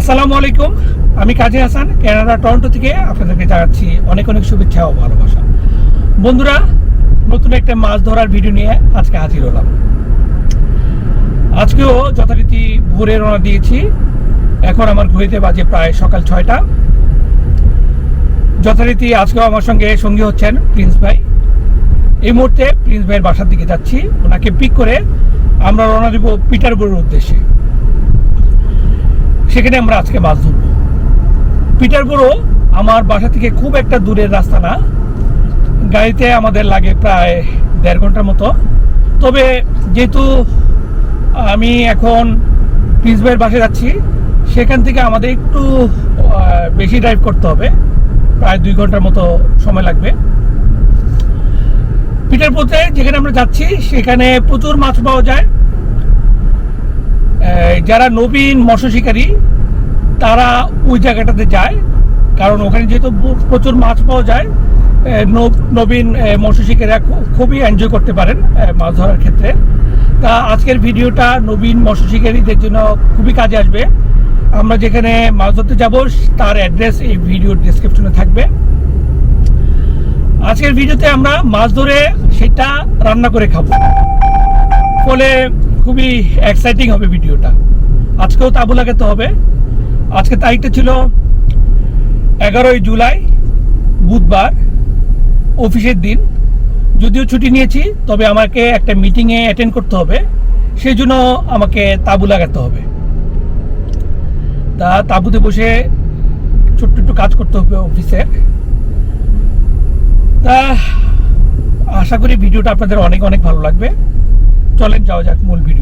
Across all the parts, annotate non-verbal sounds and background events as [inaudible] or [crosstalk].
আসসালামু আলাইকুম। আমি কাজী হাসান কানাডা টরন্টো থেকে আপনাদেরকে জানাচ্ছি অনেক অনেক শুভেচ্ছা ও ভালোবাসা। বন্ধুরা, নতুন একটা মাছ ধরার ভিডিও নিয়ে আজকে হাজির হলাম। আজকেও যথারীতি ভোরে রওনা দিয়েছি। এখন আমার ঘড়িতে বাজে প্রায় সকাল ছয়টা। যথারীতি আজকেও আমার সঙ্গে সঙ্গী হচ্ছেন প্রিন্স ভাই। এই মুহূর্তে প্রিন্স ভাইয়ের বাসার দিকে যাচ্ছি। ওনাকে পিক করে আমরা রওনা দিব পিটারবুরের উদ্দেশ্যে। সেখানে আমরা আজকে মাছ ধরবো। পিটারবুরো আমার বাসা থেকে খুব একটা দূরের রাস্তা না। গাড়িতে আমাদের লাগে প্রায় দেড় ঘণ্টার মতো। তবে যেহেতু আমি এখন প্রিন্স ভাইয়ের বাসে যাচ্ছি, সেখান থেকে আমাদের একটু বেশি ড্রাইভ করতে হবে। প্রায় দুই ঘণ্টার মতো সময় লাগবে। পিটারপুরতে যেখানে আমরা যাচ্ছি, সেখানে প্রচুর মাছ পাওয়া যায়। যারা নবীন মৎস্য শিকারী, তারা ওই জায়গাটাতে যায়। কারণ ওখানে যেহেতু প্রচুর মাছ পাওয়া যায় নবীন মৎস্য শিকারীরা খুবই এনজয় করতে পারেন মাছ ধরার ক্ষেত্রে। তা আজকের ভিডিওটা নবীন মৎস্য শিকারীদের জন্য খুবই কাজে আসবে। আমরা যেখানে মাছ ধরতে যাব, তার অ্যাড্রেস এই ভিডিওর ডিসক্রিপশনে থাকবে। আজকের ভিডিওতে আমরা মাছ ধরে সেটা রান্না করে খাব। ফলে খুবই এক্সাইটিং হবে ভিডিওটা। আজকেও তাবু লাগাতে হবে। আজকে তারিখটা ছিল এগারোই জুলাই, বুধবার, অফিসের দিন। যদিও ছুটি নিয়েছি, তবে আমাকে একটা মিটিংয়ে অ্যাটেন্ড করতে হবে। সেই জন্য আমাকে তাবু লাগাতে হবে। তা তাবুতে বসে ছোট্ট একটু কাজ করতে হবে অফিসের। তা আশা করি ভিডিওটা আপনাদের অনেক অনেক ভালো লাগবে। চলেন যাওয়া যাক মূল ভিডিওতে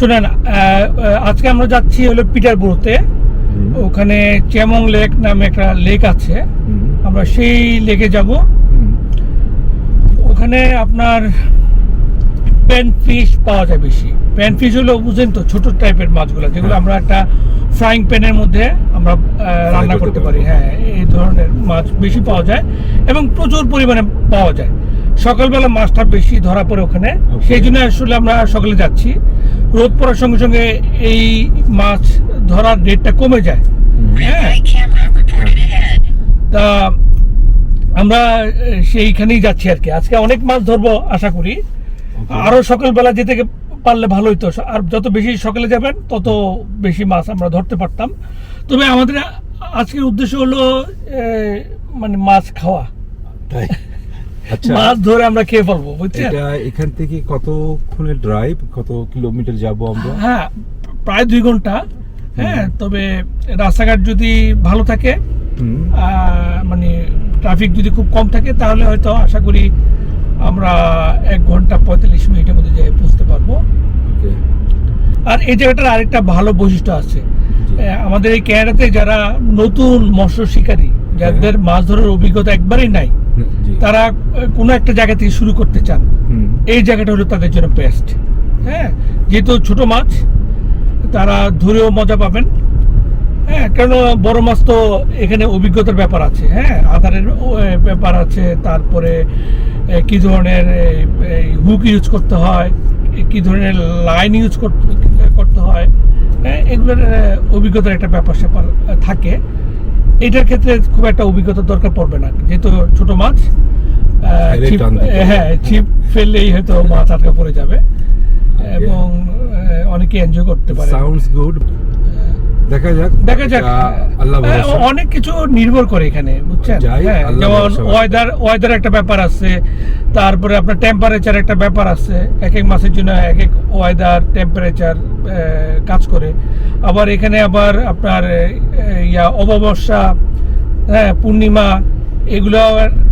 শুনেন আজকে আমরা যাচ্ছি হলো পিটারবুরোতে হুম, ওখানে চেমং লেক নামে একটা লেক আছে। আমরা সেই লেকে যাব। ওখানে আপনার প্যান ফিশ পাওয়া যায় বেশি। প্যান ফিশ হলো বুঝেন তো ছোট টাইপের মাছগুলো যেগুলো হ্যাঁ। আমরা একটা ফ্রাইং প্যানের মধ্যে আমরা রান্না করতে পারি। হ্যাঁ এই ধরনের মাছ বেশি পাওয়া যায় এবং প্রচুর পরিমাণে পাওয়া যায়। সকালবেলা মাছটা বেশি ধরা পড়ে ওখানে। সেই জন্য আসলে আমরা সকালে যাচ্ছি। রোদ পড়ার সঙ্গে সঙ্গে এই মাছ ধরার রেটটা কমে যায়। হ্যাঁ? Camera reported ahead. তা আমরা সেইখানেই যাচ্ছি আর কি। আজকে অনেক মাছ ধরবো আশা করি. আরও সকালবেলা যেতে পারলে ভালো হতো আর যত বেশি সকালে যাবেন তত বেশি মাছ আমরা ধরতে পারতাম। তবে আমাদের আজকের উদ্দেশ্য হলো মানে মাছ খাওয়া। তাই? মাছ ধরে আমরা খেয়ে ফেলব বুঝছেন? এটা এখান থেকে কতক্ষণের ড্রাইভ কত কিলোমিটার যাব আমরা? হ্যাঁ প্রায় দুই ঘণ্টা। হ্যাঁ তবে রাস্তাঘাট যদি ভালো থাকে মানে ট্রাফিক যদি খুব কম থাকে তাহলে হয়তো আশা করি আমরা এক ঘণ্টা পঁয়তাল্লিশ মিনিটের মধ্যে যাই পৌঁছতে পারব। আর এই জায়গাটার আরেকটা ভালো বৈশিষ্ট্য আছে। আমাদের এই ক্যানাডাতে যারা নতুন মৎস্য শিকারী যাদের মাছ ধরার অভিজ্ঞতা একবারই নাই তারা কোনো একটা জায়গা থেকে শুরু করতে চান। এই জায়গাটা হলো তাদের জন্য বেস্ট হ্যাঁ? যেহেতু ছোট মাছ তারা ধরেও মজা পাবেন। হ্যাঁ কেন বড় মাছ তো এখানে অভিজ্ঞতার ব্যাপার আছে। হ্যাঁ আধারের ব্যাপার আছে। তারপরে কি ধরনের হুক ইউজ করতে হয় কি ধরনের লাইন ইউজ করতে করতে হয়। হ্যাঁ এগুলোর অভিজ্ঞতার একটা ব্যাপার স্যাপার থাকে। এটার ক্ষেত্রে খুব একটা অভিজ্ঞতা দরকার পড়বে না। যেহেতু ছোট মাছ। হ্যাঁ ছিপ ফেললেই হয়তো মাছ আটকা পড়ে যাবে। এবং অনেকে এনজয় করতে পারে। সাউন্ডস গুড দেখা যাক। দেখা যাক। আল্লাহ হ্যাঁ, অনেক কিছু নির্ভর করে এখানে বুঝছেন? হ্যাঁ, যেমন ওয়েদার ওয়েদার একটা ব্যাপার আছে তারপরে আপনার টেম্পারেচার একটা ব্যাপার আছে এক এক মাসের জন্য এক এক ওয়েদার টেম্পারেচার কাজ করে। আবার এখানে আবার আপনার ইয়া অমাবস্যা হ্যাঁ পূর্ণিমা এগুলো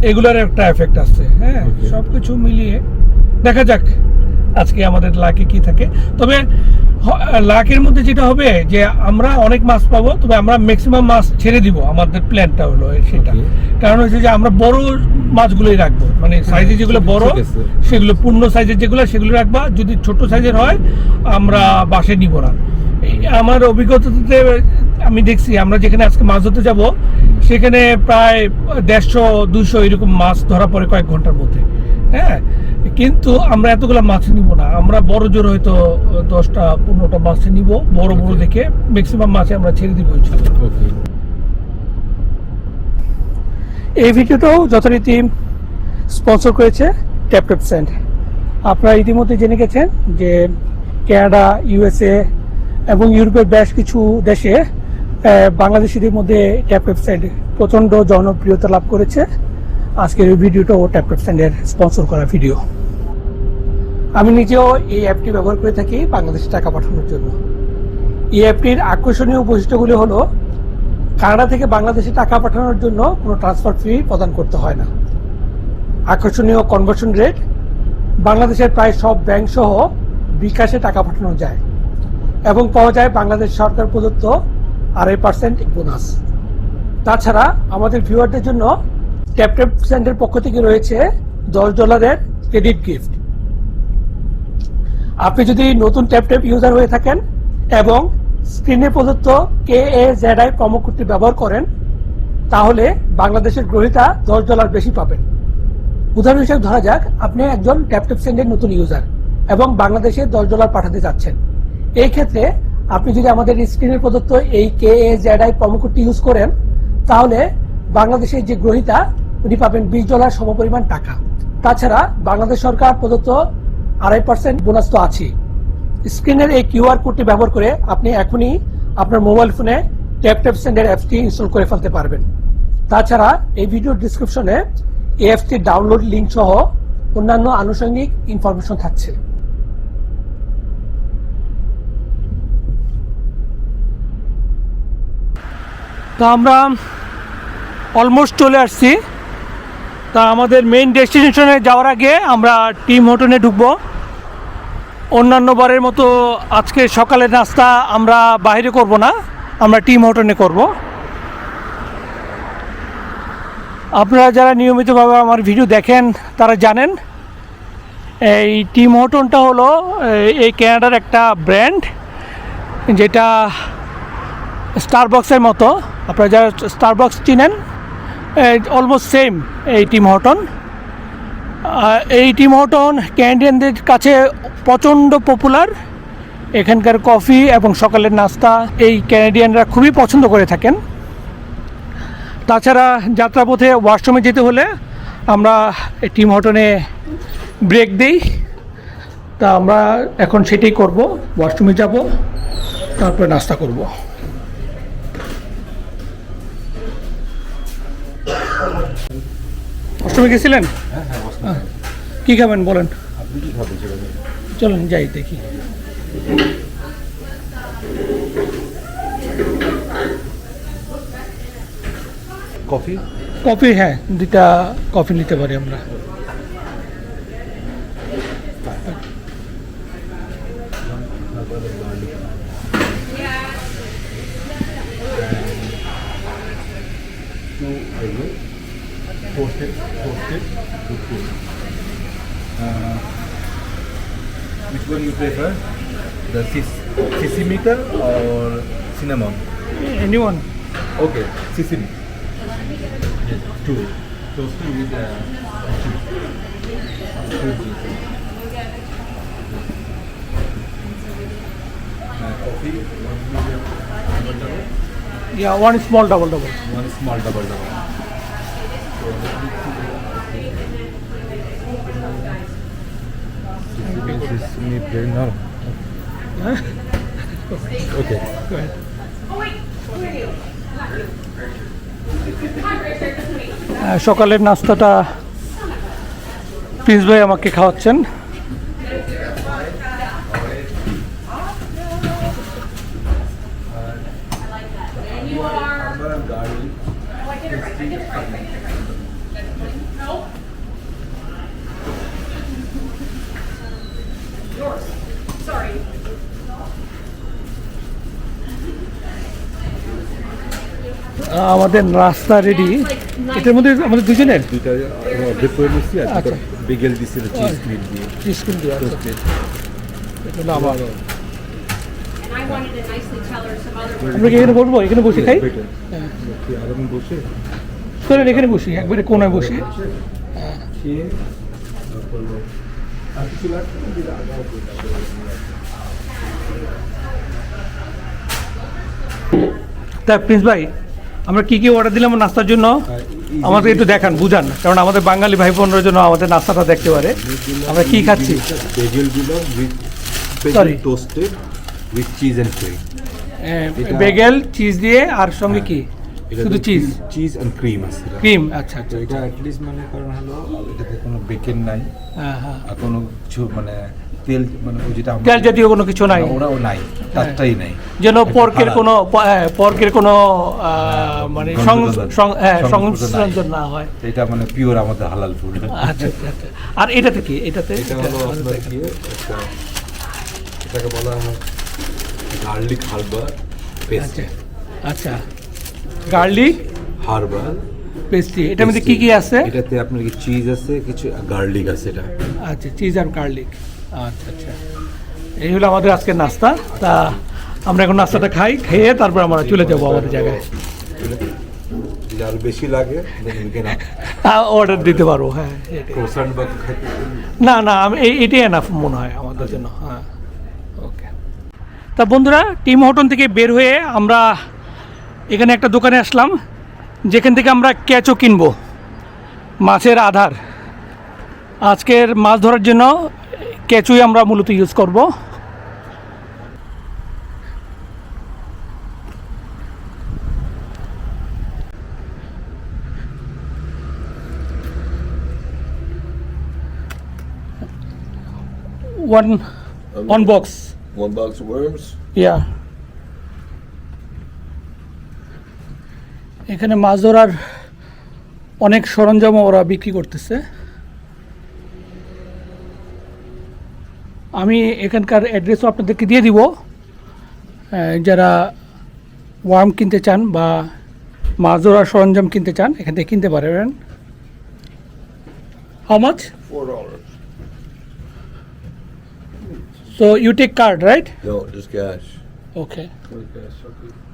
এগুলোর একটা এফেক্ট আছে হ্যাঁ. সব কিছু মিলিয়ে। দেখা যাক। আজকে আমাদের লাকে কি থাকে? তবে লাকের মধ্যে যেটা হবে যে আমরা অনেক মাছ পাবো তবে আমরা ম্যাক্সিমাম মাছ ছেড়ে দিব। আমাদের প্ল্যানটা হলো সেটা। কারণ হচ্ছে যে আমরা বড় মাছগুলোই রাখব। মানে সাইজে যেগুলো বড় সেগুলো পূর্ণ সাইজের যেগুলো সেগুলো রাখবা। যদি ছোট সাইজের হয় আমরা বাসে নিব না। আমার অভিজ্ঞতাতে আমি দেখছি আমরা যেখানে আজকে মাছ ধরতে যাব সেখানে প্রায় দেড়শো দুশো এরকম মাছ ধরা পড়ে কয়েক ঘণ্টার মধ্যে। হ্যাঁ? কিন্তু আমরা এতগুলো মাছ নিব না। আমরা বড় জোর হয়তো দশটা পনেরোটা মাছ নিব বড় বড় দেখে ম্যাক্সিমাম মাছে আমরা ছেড়ে দিব এই ভিডিওটাও যথারীতি স্পন্সর করেছে ট্যাপটপ স্যান্ড আপনারা ইতিমধ্যে জেনে গেছেন যে কানাডা ইউএসএ এবং ইউরোপের বেশ কিছু দেশে বাংলাদেশিদের মধ্যে ট্যাপটপ স্যান্ড প্রচণ্ড জনপ্রিয়তা লাভ করেছে। আজকের এই ভিডিওটাও ট্যাপটপ স্যান্ডের স্পন্সর করা ভিডিও আমি নিজেও এই অ্যাপটি ব্যবহার করে থাকি বাংলাদেশে টাকা পাঠানোর জন্য। এই অ্যাপটির আকর্ষণীয় বৈশিষ্ট্যগুলি হলো, কানাডা থেকে বাংলাদেশে টাকা পাঠানোর জন্য কোনো ট্রান্সফার ফি প্রদান করতে হয় না। আকর্ষণীয় কনভার্সন রেট বাংলাদেশের প্রায় সব ব্যাংক সহ বিকাশে টাকা পাঠানো যায় এবং পাওয়া যায় বাংলাদেশ সরকার প্রদত্ত আড়াই পার্সেন্ট বোনাস তাছাড়া আমাদের ভিউয়ারদের জন্য ট্যাপট্যাপ সেন্টের পক্ষ থেকে রয়েছে দশ ডলারের ক্রেডিট গিফট আপনি যদি নতুন ট্যাপ ট্যাপট্যাপ ইউজার হয়ে থাকেন এবং স্ক্রিনে প্রদত্ত কে এ জেড আই কোডটি ব্যবহার করেন, তাহলে বাংলাদেশের গ্রহীতা দশ ডলার বেশি পাবেন। উদাহরণ হিসেবে ধরা যাক, আপনি একজন ট্যাপটপ সেন্ডের নতুন ইউজার এবং বাংলাদেশে দশ ডলার পাঠাতে যাচ্ছেন এই ক্ষেত্রে আপনি যদি আমাদের স্ক্রিনে প্রদত্ত এই কে এ জেড আই কোডটি ইউজ করেন, তাহলে বাংলাদেশের যে গ্রহীতা, উনি পাবেন বিশ ডলার সমপরিমাণ টাকা। তাছাড়া বাংলাদেশ সরকার প্রদত্ত আড়াই পার্সেন্ট বোনাস তো আছেই। স্ক্রিনের এই কিউআর কোডটি ব্যবহার করে আপনি এখনই আপনার মোবাইল ফোনে ট্যাপ ট্যাপ সেন্ডার অ্যাপটি ইনস্টল করে ফেলতে পারবেন। তাছাড়া এই ভিডিও ডিসক্রিপশনে এই অ্যাপটির ডাউনলোড লিঙ্ক সহ অন্যান্য আনুষঙ্গিক ইনফরমেশন থাকছে। তো আমরা অলমোস্ট চলে আসছি। তা আমাদের মেইন ডেস্টিনেশনে যাওয়ার আগে আমরা টিম হোটেলে ঢুকবো। অন্যান্য বারের মতো আজকে সকালের নাস্তা আমরা বাইরে করব না, আমরা টিম হোটেলে করব। আপনারা যারা নিয়মিতভাবে আমার ভিডিও দেখেন, তারা জানেন, এই টিম হোটনটা হলো এই- ক্যানাডার একটা ব্র্যান্ড যেটা স্টারবক্সের মতো। আপনারা যারা স্টারবক্স চিনেন অলমোস্ট সেম এই টিম হটন এই টিম হটন ক্যান্ডিয়ানদের কাছে প্রচণ্ড পপুলার এখানকার কফি এবং সকালের নাস্তা এই ক্যানাডিয়ানরা খুবই পছন্দ করে থাকেন। তাছাড়া যাত্রাপথে ওয়াশরুমে যেতে হলে আমরা এই টিম হটনে ব্রেক দিই। তা আমরা এখন সেটাই করব। ওয়াশরুমে যাব, তারপরে নাস্তা করব। ওয়াশরুমে গেছিলেন? হ্যাঁ হ্যাঁ। কি খাবেন বলুন। চলুন যাই দেখি। কফি? কফি হ্যাঁ দুইটা কফি নিতে পারি আমরা। Post post book which one you prefer? The sis sisimica or cinnamon? Anyone. Okay sisim yes two. Toast with uh, two coffee one medium double double yeah one small double double. One small double double. Sesame blender. Okay. সকালের নাস্তাটা Prince ভাই আমাকে খাওয়াচ্ছেন আমাদের নাস্তা ready এটার মধ্যে আমাদের দুজনের? দুইটা অর্ধেক করে নিচ্ছি আর আচ্ছা। দুটো বেগেল দিচ্ছিল চিজ ক্রিম দিয়ে। এটা আমার. আমরা কি এখানে বসবো? এখানে বসে খাই. বসে? এখানে বসি একবারে কোনায় বসি। তা প্রিন্স ভাই আমরা কি কি অর্ডার দিলাম নাস্তার জন্য? আমাদের একটু দেখান বুঝান। কারণ আমাদের বাঙালি ভাই বোনদের জন্য আমাদের নাস্তাটা দেখতে পারে। আমরা কি খাচ্ছি? Sorry. Toasted with cheese and cream bagel cheese দিয়ে আর সঙ্গে কি? শুধু চিজ চিজ এন্ড ক্রিম আছে ক্রিম আচ্ছা আচ্ছা এটা অ্যাটলিস্ট মানে কারণ হলো এটাতে কোনো বেকেন নাই। হ্যাঁ হ্যাঁ। কোনো কিছু মানে তেল মানে ওই যেটা তেল জাতীয় কোনো কিছু নাই? ওরাও নাই তারটাই নাই। যেন পর্কের কোনো হ্যাঁ, পর্কের কোনো মানে সং- সংযোজন। সং- হ্যাঁ, সংযোজন নাই। সংযোজন না হয়। এটা মানে পিওর আমাদের হালাল ফুড আচ্ছা আচ্ছা আচ্ছা। আর এটাতে কি? এটাতে? এটা হলো আপনার কি? এটাকে বলা হয় গার্লিক হারবার পেস্ট আচ্ছা গার্লিক হারবার পেস্ট্রি এটার মধ্যে কি কি আছে? এটাতে আপনার কি চিজ আছে কিছু গার্লিক আছে এটা। আচ্ছা চিজ আর গার্লিক আচ্ছা আচ্ছা। এই হলো আমাদের আজকের নাস্তা। তা আমরা এখন নাস্তাটা খাই খেয়ে তারপর আমরা চলে যাব আমাদের জায়গায়। বেশি লাগে অর্ডার দিতে পারব হ্যাঁ না না আমি এটাই এনাফ মনে হয় আমাদের জন্য হ্যাঁ। ওকে তা বন্ধুরা টিম হোটেল থেকে বের হয়ে আমরা এখানে একটা দোকানে আসলাম যেখান থেকে আমরা ক্যাচও কিনবো। মাছের আধার। আজকের মাছ ধরার জন্য ক্যাচুই আমরা মূলত ইউজ করব। One one box One box of worms? Yeah এখানে মাছ ধরার অনেক সরঞ্জাম ওরা বিক্রি করতেছে। আমি এখানকার অ্যাড্রেসও আপনাদেরকে দিয়ে দিব। যারা ওয়ার্ম কিনতে চান বা মাছ ধরার সরঞ্জাম কিনতে চান এখান থেকে কিনতে পারবেন how much so you take card right just okay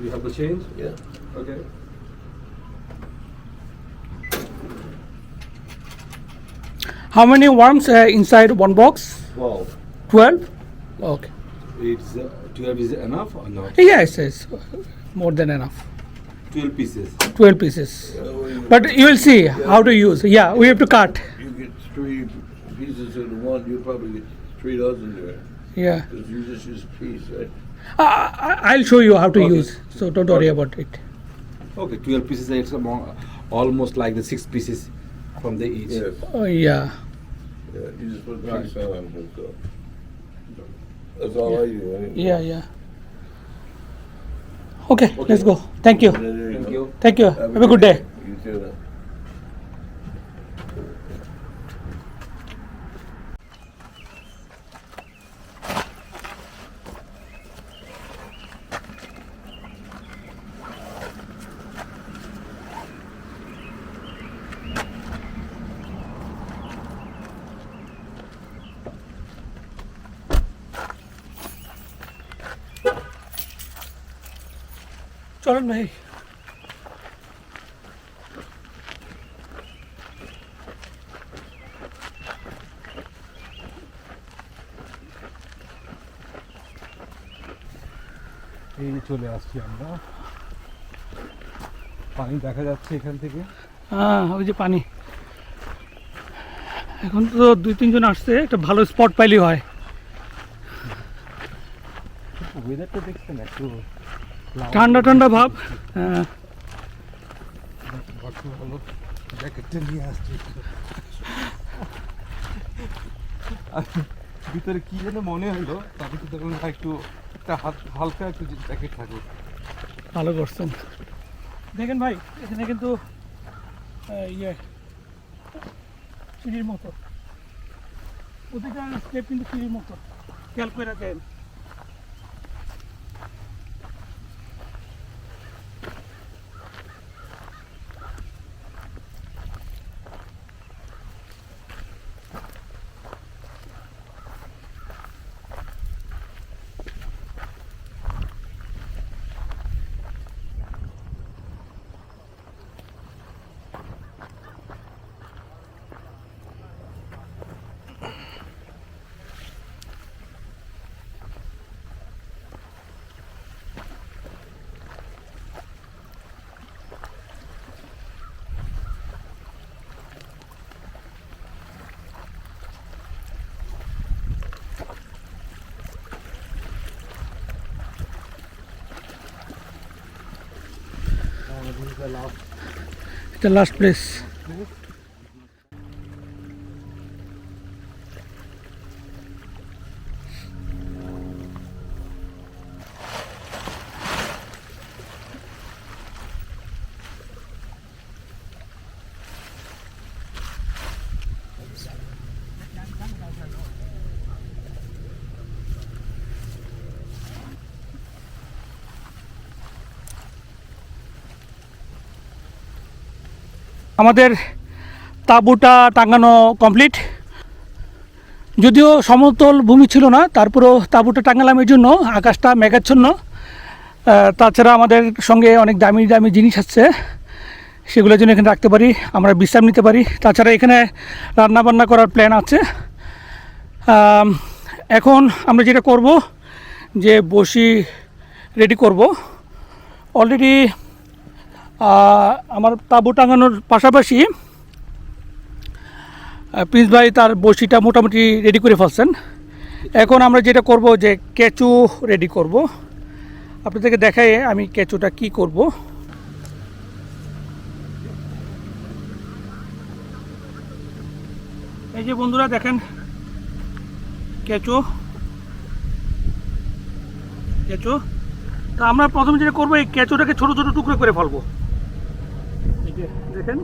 You have the change? Yeah. Okay. How many 12? Okay. It's uh, 12 is enough or not? Yes, yes. More than enough. 12 pieces. 12 pieces. But you will see how to use. Yeah, we have to cut. You get three pieces in one, you probably get three dozen there. Yeah. Because you just use a piece, right? Uh, I'll show you how to Okay. use. So don't worry about it. Okay, 12 pieces, it's almost like the six pieces from the each. Yeah, Oh, yeah. yeah, you just put. That's all I do. I- Yeah, yeah. Okay, let's go. Thank you. And then there Thank you. Thank you. Have a good day. You too. now. চলেন ভাই। এই চলে আসছি আমরা। পানি দেখা যাচ্ছে এখান থেকে। হ্যাঁ ওই যে পানি। এখন তো দুই তিনজন আসছে একটা ভালো স্পট পাইলেই হয়। ওয়েদারটা দেখছেন একটু? ঠান্ডা ঠান্ডা ভাব। ভিতরে কি যেন মনে হলো তাতে তো তখন একটু একটা হাত হালকা একটু জ্যাকেট থাকুক ভালো করছেন। দেখেন ভাই এখানে কিন্তু ইয়ে সিঁড়ির মতো। প্রতিটা স্টেপ কিন্তু সিঁড়ির মতো। খেয়াল করে রাখেন The last. It's the last place. আমাদের তাঁবুটা টাঙানো কমপ্লিট। যদিও সমতল ভূমি ছিল না, তারপরেও তাঁবুটা টাঙালাম এই জন্য, আকাশটা মেঘাচ্ছন্ন। তাছাড়া আমাদের সঙ্গে অনেক দামি দামি জিনিস আছে, সেগুলোর জন্য এখানে রাখতে পারি, আমরা বিশ্রাম নিতে পারি। তাছাড়া এখানে রান্না বান্না করার প্ল্যান আছে। এখন আমরা যেটা করব, যে বসি রেডি করব। অলরেডি আমার তাঁবু টাঙানোর পাশাপাশি প্রিন্স ভাই তার বসিটা মোটামুটি রেডি করে ফেলছেন। এখন আমরা যেটা করব যে কেঁচু রেডি করব। আপনাদেরকে দেখাই আমি কেঁচুটা কি করব। এই যে বন্ধুরা দেখেন, কেঁচু কেঁচু। তা আমরা প্রথমে যেটা করব, এই কেঁচোটাকে ছোটো ছোটো টুকরো করে ফেলব। দেখেন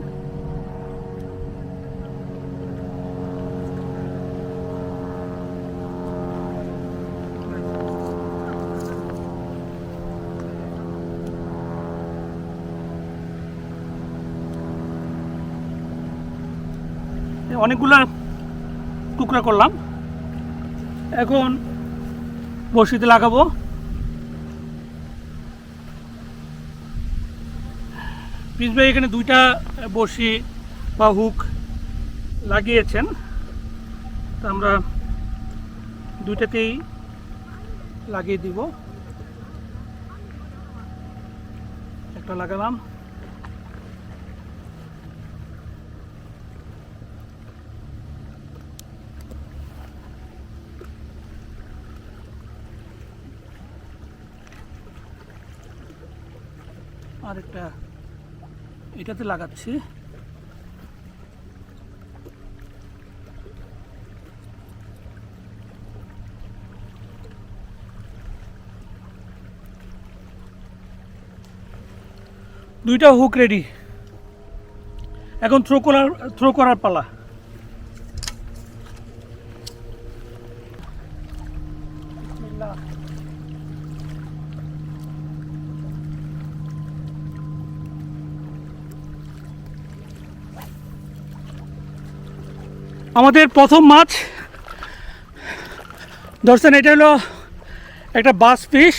অনেকগুলা টুকরা করলাম। এখন বসিতে লাগাবো। পিস ভাই এখানে দুইটা বসি বা হুক লাগিয়েছেন। তা আমরা দুইটাতেই লাগিয়ে দিব। একটা লাগালাম। আরেকটা এটাতে লাগাচ্ছি। দুইটা হুক রেডি এখন থ্রো করার থ্রো করার পালা। আমাদের প্রথম মাছ। ধরছেন এটা হলো একটা বাস পিস।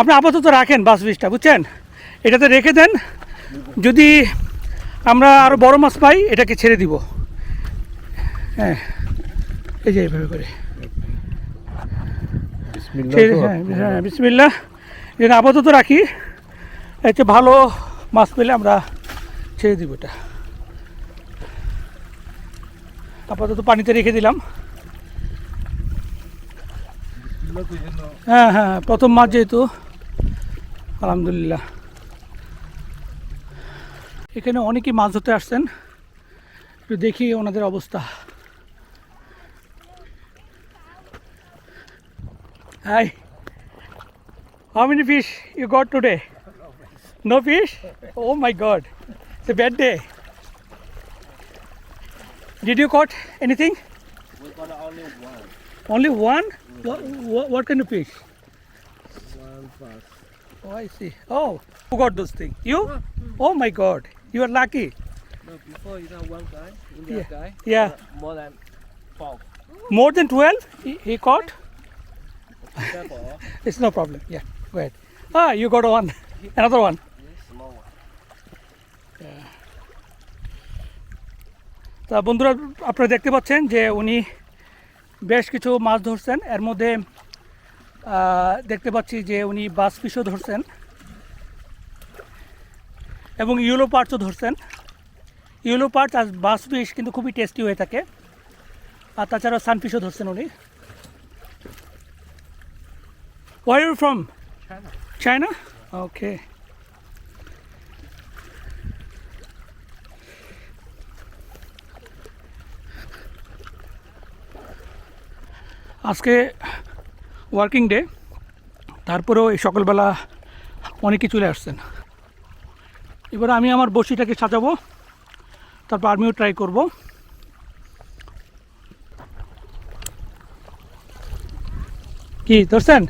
আপনি আপাতত রাখেন বাস পিসটা বুঝছেন? এটাতে রেখে দেন। যদি আমরা আরও বড় মাছ পাই এটাকে ছেড়ে দিব। হ্যাঁ এই যে এইভাবে করে। হ্যাঁ হ্যাঁ বিসমিল্লা এটা আপাতত রাখি। এতে ভালো মাছ পেলে আমরা ছেড়ে দিব এটা। আপাতত পানিতে রেখে দিলাম। হ্যাঁ হ্যাঁ প্রথম মাছ যেহেতু আলহামদুলিল্লাহ। এখানে অনেকেই মাছ ধরতে আসছেন একটু দেখি ওনাদের অবস্থা। Hi how many fish you got today no fish oh my god it's a bad day Did you caught anything? We got only one. Only one? What, what, what kind of fish? One pass. Oh, I see. Oh, who got those things? You? Oh my God, you are lucky. No, before you know one guy, Indian Yeah. guy. Yeah. uh, more than twelve. More than 12 he, he caught? [laughs] It's no problem. Yeah, go ahead. Ah, you got one. Another one. তা বন্ধুরা আপনারা দেখতে পাচ্ছেন যে উনি বেশ কিছু মাছ ধরছেন। এর মধ্যে দেখতে পাচ্ছি যে উনি বাস ফিশও ধরছেন এবং ইউলো পার্টসও ধরছেন। ইউলো পার্টস আর বাস ফিশ কিন্তু খুবই টেস্টি হয়ে থাকে। আর তাছাড়া সানফিশও ধরছেন উনি। Where you from China okay আজকে ওয়ার্কিং ডে তারপরেও এই সকালবেলা অনেকে চলে আসছেন এবার আমি আমার বসিটাকে সাজাবো, তারপর আমিও ট্রাই করব। কি, ধরছেন?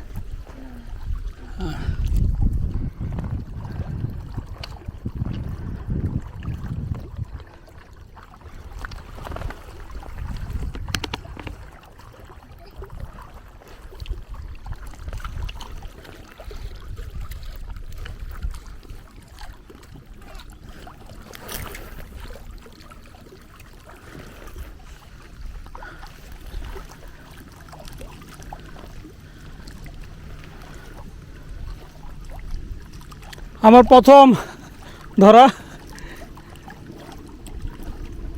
আমার প্রথম ধরা।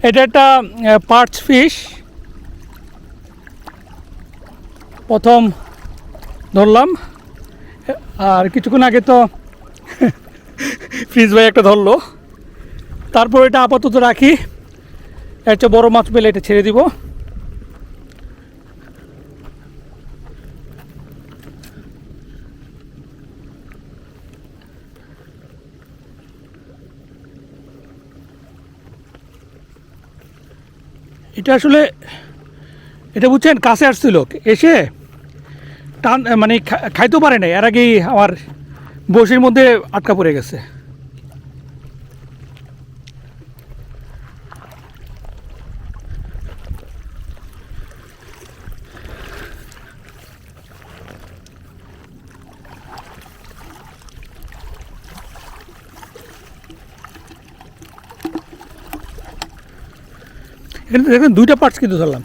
এটা একটা পার্টস ফিশ। প্রথম ধরলাম। আর কিছুক্ষণ আগে তো [laughs] ফ্রিজ ভাই একটা ধরলো। তারপর এটা আপাতত রাখি। একটা বড় মাছ পেলে এটা ছেড়ে দিব। এটা আসলে, এটা বুঝছেন, কাছে আসছিল। এসে টান মানে খাইতেও পারে নাই। এর আগেই আমার বসির মধ্যে আটকা পড়ে গেছে। কিন্তু দেখেন দুইটা পার্টস কিন্তু ধরলাম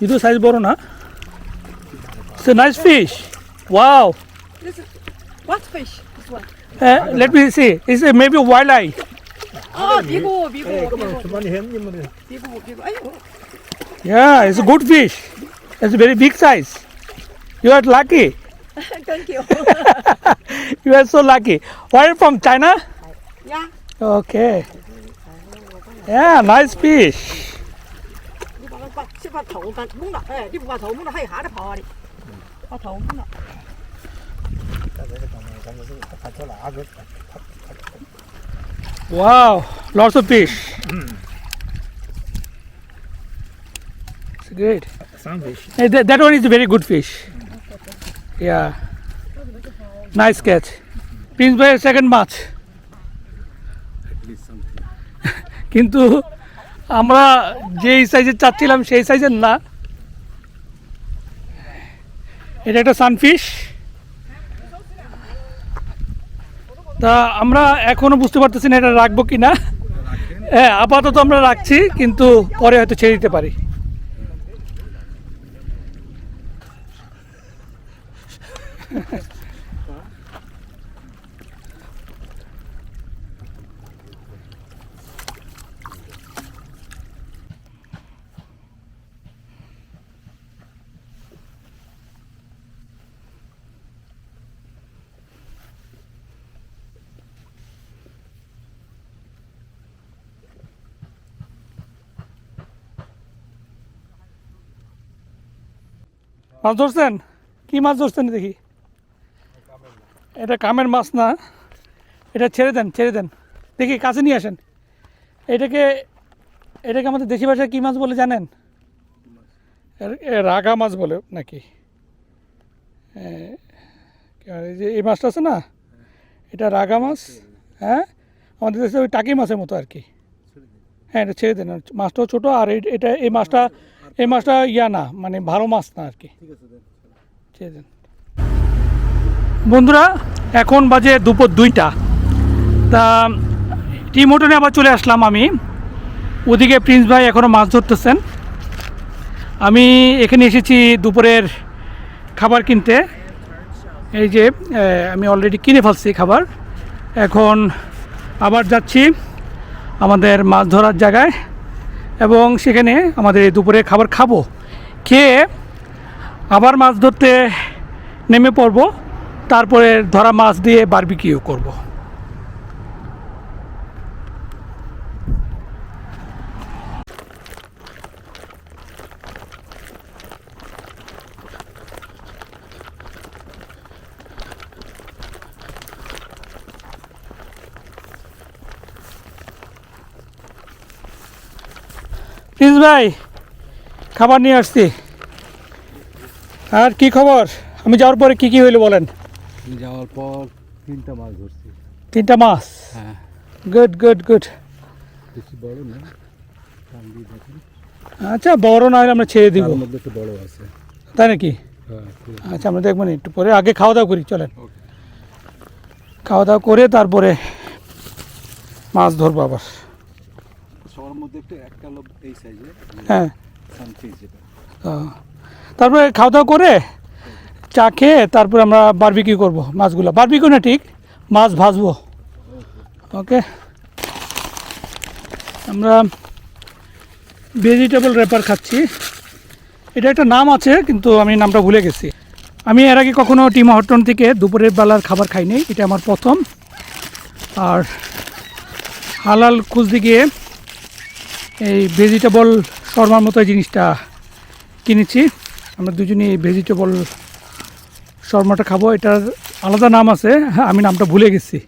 যদিও সাইজ বড় না সে nice fish wow What fish? This one. Uh, let me see. Is maybe wild eye? Oh, bigo, Yeah, it's a good fish. It's a very big size. You are lucky. [laughs] Thank you. [laughs] you are so lucky. Are you from China? Yeah. Okay. Yeah, nice fish. 你把它把先把头干弄了，哎，你不把头弄了，还有啥的跑啊你？把头弄了。 Wow, lots of fish. It's great. Some fish. Eh, That, that one is a very good fish. Yeah. Nice catch. Prince ভাইয়ের second মাছ কিন্তু [laughs] আমরা যেই সাইজের চাচ্ছিলাম সেই সাইজের না। এটা একটা সানফিশ তা আমরা এখনও বুঝতে পারতেছি না এটা রাখব কি না হ্যাঁ আপাতত আমরা রাখছি, কিন্তু পরে হয়তো ছেড়ে দিতে পারি। মাছ ধরছেন? কি মাছ ধরছেন দেখি? এটা কামের মাছ না। এটা ছেড়ে দেন ছেড়ে দেন। দেখি, কাছে নিয়ে আসেন। এটাকে এটাকে আমাদের দেশি ভাষায় কী মাছ বলে জানেন? রাগা মাছ বলে নাকি? যে, এই মাছটা আছে না? এটা রাগা মাছ হ্যাঁ? আমাদের দেশে ওই টাকি মাছের মতো আর কি। হ্যাঁ এটা ছেড়ে দেন। মাছটাও ছোটো আর এটা, এই মাছটা এই মাছটা ইয়া না মানে ভালো মাছ না আর কি। বন্ধুরা এখন বাজে দুপুর দুইটা। তা টি মোটনে আবার চলে আসলাম আমি। ওদিকে প্রিন্স ভাই এখনও মাছ ধরতেছেন। আমি এখানে এসেছি দুপুরের খাবার কিনতে। এই যে আমি অলরেডি কিনে ফেলছি খাবার। এখন আবার যাচ্ছি আমাদের মাছ ধরার জায়গায়। এবং সেখানে আমাদের দুপুরে খাবার খাব। খেয়ে আবার মাছ ধরতে নেমে পড়ব, তারপরে ধরা মাছ দিয়ে বারবিকিউ করব। প্লিজ ভাই খাবার নিয়ে আসছি। আর কি খবর? আমি যাওয়ার পরে কি কি হইল বলেন? যাওয়ার পর তিনটা মাছ ধরছি। তিনটা মাছ? হ্যাঁ। গুড গুড গুড বেশি বড় না আচ্ছা বড় না হলে আমরা ছেড়ে দিব। বড় আছে। তাই নাকি? হ্যাঁ আচ্ছা আমরা দেখবেন একটু পরে। আগে খাওয়া দাওয়া করি চলেন। খাওয়া দাওয়া করে তারপরে মাছ ধরবো আবার। মধ্যে একটু একটা লোক এই সাইজে হ্যাঁ। তারপরে খাওয়া দাওয়া করে চা খেয়ে তারপরে আমরা বারবিকিউ করব মাছগুলো। বারবিকিউ না ঠিক? মাছ ভাজবো। ওকে আমরা ভেজিটেবল র্যাপার খাচ্ছি। এটা একটা নাম আছে কিন্তু আমি নামটা ভুলে গেছি। আমি এর আগে কখনো টিম হটন থেকে দুপুরের বেলার খাবার খাইনি। এটা আমার প্রথম। আর হালাল খুঁজতে গিয়ে এই ভেজিটেবল শর্মার মতো জিনিসটা কিনেছি। আমরা দুজনেই ভেজিটেবল শর্মাটা খাব। এটার আলাদা নাম আছে হ্যাঁ আমি নামটা ভুলে গেছি।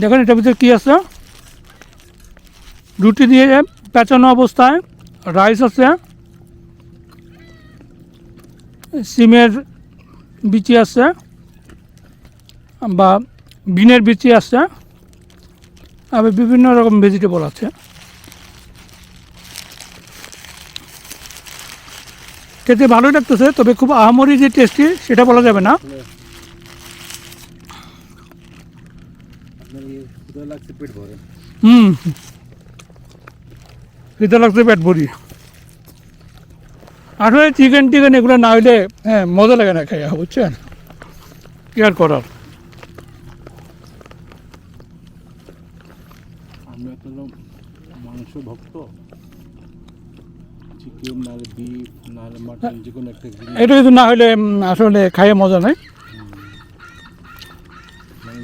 দেখেন, এটার ভিতরে কী আছে? রুটি দিয়ে পেঁচানো অবস্থায় রাইস আছে। সিমের বিচি আছে। বা বিনের বিচি আছে। আবার বিভিন্ন রকম ভেজিটেবল আছে। খেতে ভালোই লাগতেছে, তবে খুব আহামরি যে টেস্টি সেটা বলা যাবে না। হুম। খিদে লাগছে পেট ভরি। চিকেন টিকেন এগুলো না হইলে হ্যাঁ মজা লাগে না খাইয়া, বুঝছেন? কি আর করার আমরা তো হলাম মাংস ভক্ত চিকেন নাহলে বিফ নাহলে মাটন যে কোনো একটা জিনিস এটা কিছু না উম, আসলে খাইয়ে মজা নাই। মানে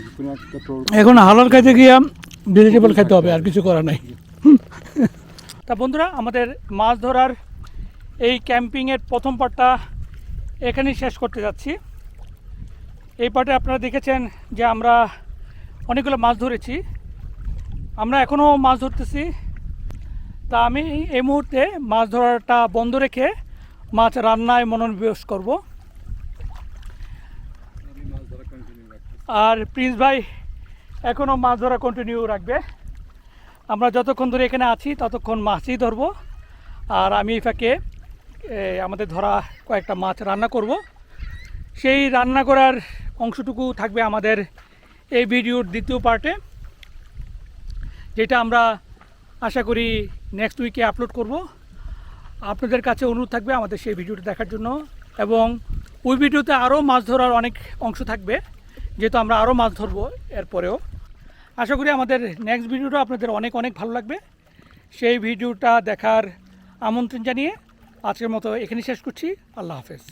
এখন হালাল খাইতে গিয়া ভেজিটেবল খাইতে হবে আর কিছু করা নাই। তা বন্ধুরা আমাদের মাছ ধরার এই ক্যাম্পিংয়ের প্রথম পার্টটা এখানেই শেষ করতে যাচ্ছি। এই পার্টে আপনারা দেখেছেন যে আমরা অনেকগুলো মাছ ধরেছি। আমরা এখনও মাছ ধরতেছি। তা আমি এই মুহূর্তে মাছ ধরাটা বন্ধ রেখে মাছ রান্নায় মনোনিবেশ করব। আর প্রিন্স ভাই এখনও মাছ ধরা কন্টিনিউ রাখবে। আমরা যতক্ষণ ধরে এখানে আছি, ততক্ষণ মাছই ধরবো। আর আমি এই ফাঁকে আমাদের ধরা কয়েকটা মাছ রান্না করব। সেই রান্না করার অংশটুকু থাকবে আমাদের এই ভিডিওর দ্বিতীয় পার্টে, যেটা আমরা আশা করি নেক্সট উইকে আপলোড করব। আপনাদের কাছে অনুরোধ থাকবে আমাদের সেই ভিডিওটা দেখার জন্য। এবং ওই ভিডিওতে আরও মাছ ধরার অনেক অংশ থাকবে, যেহেতু আমরা আরও মাছ ধরবো এরপরেও। আশা করি আমাদের নেক্সট ভিডিওটা আপনাদের অনেক অনেক ভালো লাগবে। সেই ভিডিওটা দেখার আমন্ত্রণ জানিয়ে আজকের মতো এখানে শেষ করছি। আল্লাহ হাফেজ।